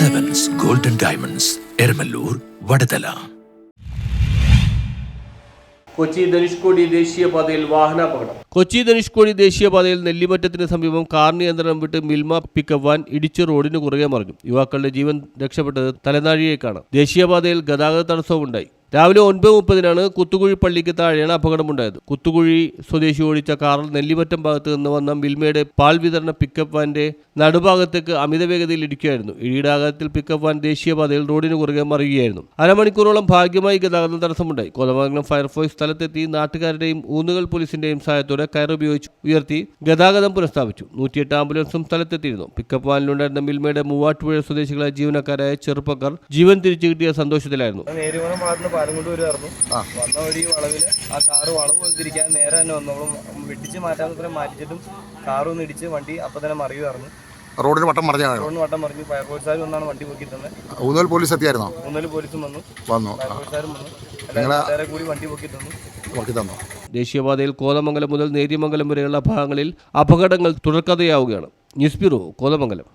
Diamonds Eramalloor Vadathala Kochi Dhanushkodi ദേശീയപാതയിൽ വാഹനാപകടം കൊച്ചി ധനുഷ്കോടി ദേശീയപാതയിൽ നെല്ലിമറ്റത്തിന് സമീപം കാർ നിയന്ത്രണം വിട്ട് മിൽമ പിക്കപ്പ് വാൻ ഇടിച്ച് റോഡിന് കുറുകെ മറിഞ്ഞു. യുവാക്കളുടെ ജീവൻ രക്ഷപ്പെട്ടത് തലനാഴിയേക്കാണ്. ദേശീയപാതയിൽ ഗതാഗത തടസ്സവുമുണ്ടായി. രാവിലെ ഒൻപത് മുപ്പതിനാണ് കുത്തുകുഴി പള്ളിക്ക് താഴെയാണ് അപകടമുണ്ടായത്. കുത്തുകുഴി സ്വദേശി ഓടിച്ച കാറിൽ നെല്ലിമറ്റം ഭാഗത്ത് നിന്ന് വന്ന മിൽമയുടെ പാൽ വിതരണ പിക്കപ്പ് വാന്റെ നടുഭാഗത്തേക്ക് അമിത വേഗതയിൽ ഇടിക്കുകയായിരുന്നു. ഇടിയുടെ ആഘാതത്തിൽ പിക്കപ്പ് വാൻ ദേശീയപാതയിൽ റോഡിന് കുറുകെ മറിയുകയായിരുന്നു. അരമണിക്കൂറോളം ഭാഗ്യമായി ഗതാഗത തടസ്സമുണ്ടായി. കോതമംഗലം ഫയർഫോഴ്സ് സ്ഥലത്തെത്തി നാട്ടുകാരുടെയും ഊന്നുകൾ പോലീസിന്റെയും സഹായത്തോടെ കയർ ഉപയോഗിച്ച് ഉയർത്തി ഗതാഗതം പുനഃസ്ഥാപിച്ചു. നൂറ്റിയെട്ട് ആംബുലൻസും സ്ഥലത്തെത്തിയിരുന്നു. പിക്കപ്പ് വാനിലുണ്ടായിരുന്ന മിൽമയുടെ മൂവാറ്റുപുഴ സ്വദേശികളായ ജീവനക്കാരായ ചെറുപ്പക്കാർ ജീവൻ തിരിച്ചു കിട്ടിയ സന്തോഷത്തിലായിരുന്നു പാലം കൊണ്ട് വരുമായിരുന്നു വന്ന വഴി വളവിൽ ആ കാറ് വളവ് പോലെ തിരിക്കാൻ നേരെ തന്നെ വന്നു. നമ്മൾ വെട്ടിച്ച് മാറ്റാൻ തന്നെ മാറ്റിച്ചിട്ടും കാറും ഇടിച്ച് വണ്ടി അപ്പം തന്നെ മറിയുമായിരുന്നു റോഡിന് വട്ടം മറിഞ്ഞാണ് റോഡിന് വട്ടം മറിഞ്ഞു. ഫയർഫോഴ്സുകാർ വന്നാണ് വണ്ടി പൊക്കി തന്നെ ഊന്നൽ പോലീസ് എത്തിയായിരുന്നോ ഊന്നൽ പോലീസും വന്നു. വന്നു. ഫയർഫോഴ്സുകാരും വന്നു. കൂടി വണ്ടി പൊക്കി തന്നു തന്നു ദേശീയപാതയിൽ കോതമംഗലം മുതൽ നേര്യമംഗലം വരെയുള്ള ഭാഗങ്ങളിൽ അപകടങ്ങൾ തുടർക്കഥയാവുകയാണ്. News bureau Kothamangalam.